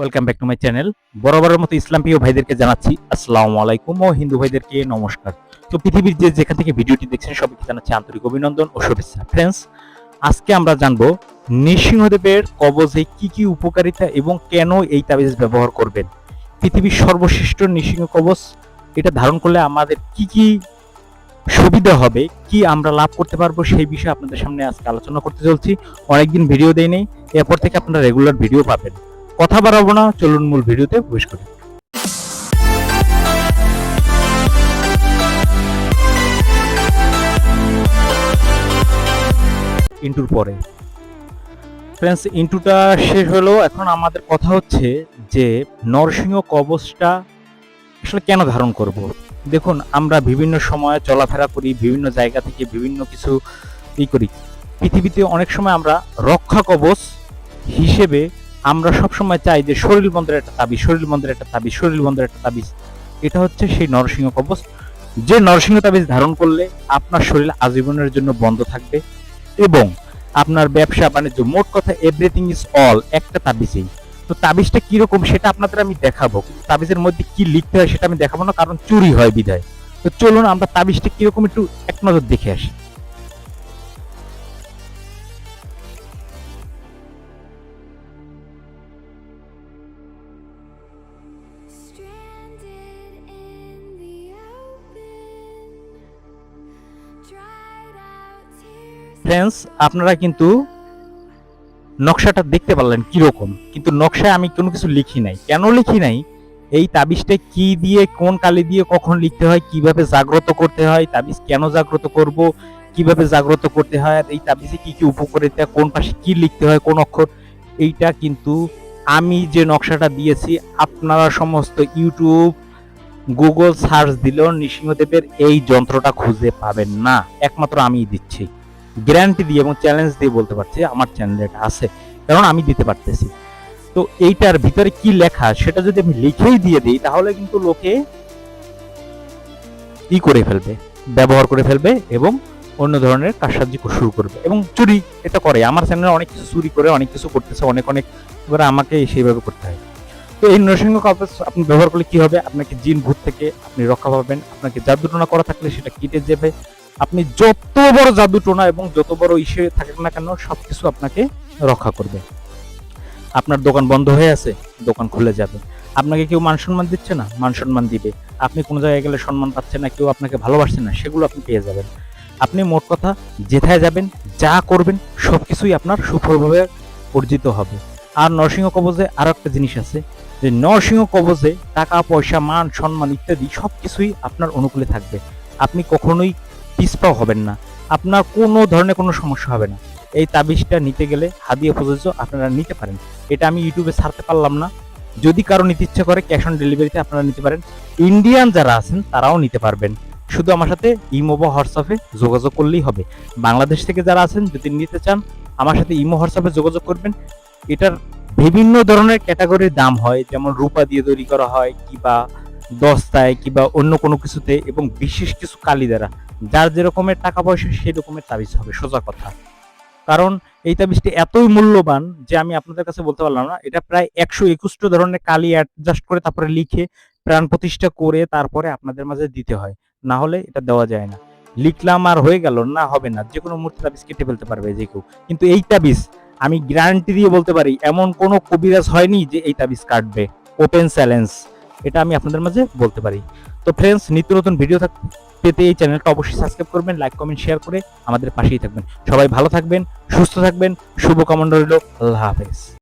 Welcome back to my channel বরাবরের মতো ইসলাম প্রিয় ভাইদেরকে জানাচ্ছি, আসসালামু আলাইকুম ও হিন্দু ভাইদেরকে নমস্কার। তো পৃথিবীর যে যেখান থেকে ভিডিওটি দেখছেন, সবাইকে জানাচ্ছি আন্তরিক অভিনন্দন ও শুভেচ্ছা। ফ্রেন্ডস আজকে আমরা জানব নৃসিংহদেবের কবজে কি কি উপকারিতা এবং কেন এই তাবিজ ব্যবহার করবেন? পৃথিবীর সর্বশ্রেষ্ঠ নৃসিংহ কবচ এটা ধারণ করলে আমাদের কি কি সুবিধা হবে, কি আমরা লাভ করতে পারব সেই বিষয়ে আপনাদের সামনে আজকে আলোচনা করতে চলছি। অনেকদিন ভিডিও দেই নেই এরপর থেকে আপনারা রেগুলার ভিডিও পাবেন। কথা বাড়াবো না, চলুন মূল ভিডিওতে প্রবেশ করি। ইন্টুর পরে। ফ্রেন্ডস, ইন্টুটা শেষ হলো। এখন আমাদের কথা হচ্ছে যে, নরসিংহ কবচটা আসলে কেন ধারণ করব? দেখুন, আমরা বিভিন্ন সময়ে চলাফেরা করি, বিভিন্ন জায়গা থেকে বিভিন্ন কিছু ই করি। পৃথিবীতে অনেক সময় আমরা রক্ষা কবচ হিসেবে আমরা সবসময় চাই যে শরীর বন্ধের একটা তাবিজ, শরীর বন্ধের একটা তাবিজ, শরীর বন্ধের একটা তাবিজ। এটা হচ্ছে সেই নরসিংহ কবচ। যে নরসিংহ তাবিজ ধারণ করলে আপনার শরীর আজীবনের জন্য বন্ধ থাকবে এবং আপনার ব্যবসা, বাণিজ্য, মোট কথা এভরিথিং ইজ অল একটা তাবিজেই। তো তাবিজটা কীরকম সেটা আপনাদের আমি দেখাবো। তাবিজের মধ্যে কি লিখতে হয় সেটা আমি দেখাবো না, কারণ চুরি হয় বিদায় তো চলুন আমরা তাবিজটা কীরকম একটু এক নজর দেখে আসি। ফ্রেন্ডস আপনারা কিন্তু নকশাটা দেখতে পারলেন কীরকম। কিন্তু নকশায় আমি কোনো কিছু লিখি নাই। কেন লিখি নাই? এই তাবিজটা কি দিয়ে, কোন কালি দিয়ে, কখন লিখতে হয়, কীভাবে জাগ্রত করতে হয়, তাবিজ কেন জাগ্রত করব, কীভাবে জাগ্রত করতে হয় এই তাবিজে কি কি উপকারিতা, কোন পাশে কি লিখতে হয়, কোন অক্ষর, এইটা কিন্তু আমি যে নকশাটা দিয়েছি, আপনারা সমস্ত ইউটিউব গুগল সার্চ দিলেও নৃসিংহদেবের এই যন্ত্রটা খুঁজে পাবেন না। একমাত্র আমিই দিচ্ছি। গ্যারান্টি দিয়ে এবং চ্যালেঞ্জ দিয়ে বলতে পারছি আমার চ্যানেলে এটা আছে। কারণ আমি দিতে পারতেছি। তো এইটার ভিতরে কি লেখা সেটা যদি আমি লিখেই দিয়ে দিই, তাহলে কিন্তু লোকে ই করে ফেলবে, ব্যবহার করে ফেলবে এবং অন্য ধরনের কারসাজি শুরু করবে। এবং চুরি, এটা করে। আমার চ্যানেলে অনেক কিছু চুরি করে, অনেক কিছু করতেছে, অনেক অনেক, এবার আমাকে সেইভাবে করতে হয়। তো এই নরসিংহ কবচ আপনি ব্যবহার করলে কি হবে? আপনাকে জিন ভূত থেকে আপনি রক্ষা পাবেন। আপনাকে জাদু টোনা করা থাকলে সেটা কেটে যাবে। আপনি যত বড় জাদু টোনা এবং যত বড় ইসে থাকুক না কেন, সবকিছু আপনাকে রক্ষা করবে। আপনার দোকান বন্ধ হয়ে আছে, দোকান খুলে যাবে। আপনাকে কেউ মান সম্মান দিচ্ছে না, মান সম্মান দিবে। আপনি কোনো জায়গায় গেলে সম্মান পাচ্ছেন না, কেউ আপনাকে ভালোবাসছে না, সেগুলো আপনি পেয়ে যাবেন। আপনি মোট কথা যেথায় যাবেন, যা করবেন, সবকিছুই আপনার সুফলভাবে অর্জিত হবে। আর নরসিংহ কবজে আরও একটা জিনিস আছে, যে নরসিংহ কবজে টাকা, পয়সা, মান, সম্মান ইত্যাদি সবকিছুই আপনার অনুকূলে থাকবে। আপনি কখনোই পিছপাও হবেন না। আপনার কোনো ধরনের কোনো সমস্যা হবে না। এই তাবিজটা নিতে গেলে হাদিয়া প্রযোজ্য আপনারা নিতে পারেন। এটা আমি ইউটিউবে ছাড়তে পারলাম না। যদি কারও নিতে ইচ্ছে করে, ক্যাশ অন ডেলিভারিতে আপনারা নিতে পারেন। ইন্ডিয়ান যারা আছেন, তারাও নিতে পারবেন। শুধু আমার সাথে ইমো বা হোয়াটসঅ্যাপে যোগাযোগ করলেই হবে। বাংলাদেশ থেকে যারা আছেন, যদি নিতে চান, আমার সাথে ইমো হোয়াটসঅ্যাপে যোগাযোগ করবেন। এটার বিভিন্ন ধরনের ক্যাটাগরির দাম হয়। যেমন রূপা দিয়ে তৈরি করা হয়, কিবা দস্তায় কিংবা অন্য কোনো কিছুতে এবং বিশেষ কিছু কালি দ্বারা, যার যেরকমের টাকা পয়সা সেই রকমের তাবিজ হবে, সোজা কথা। কারণ এই তাবিজটি এতই মূল্যবান যে আমি আপনাদের কাছে বলতে পারলাম না, এটা প্রায় একশো একুশটা ধরনের কালি অ্যাডজাস্ট করে তারপরে লিখে প্রাণ প্রতিষ্ঠা করে তারপরে আপনাদের মাঝে দিতে হয়। না হলে এটা দেওয়া যায় না। লিখলাম আর হয়ে গেল, না হবে না, যে কোনো মুহূর্তে তাবিজ কেটে ফেলতে পারবে যে কেউ। কিন্তু এই তাবিজ আমি গ্যারান্টি দিয়ে বলতে পারি, এমন কোনো কবিরাজ হয়নি যে এই তাবিজ কাটবে। ওপেন চ্যালেঞ্জ এটা আমি আপনাদের মাঝে বলতে পারি। তো ফ্রেন্ডস নিত্য নতুন ভিডিও থাক পেতে এই চ্যানেলটা অবশ্যই সাবস্ক্রাইব করবেন লাইক কমেন্ট শেয়ার করে আমাদের পাশেই থাকবেন। সবাই ভালো থাকবেন, সুস্থ থাকবেন, শুভকামনা রইল, আল্লাহ হাফেজ।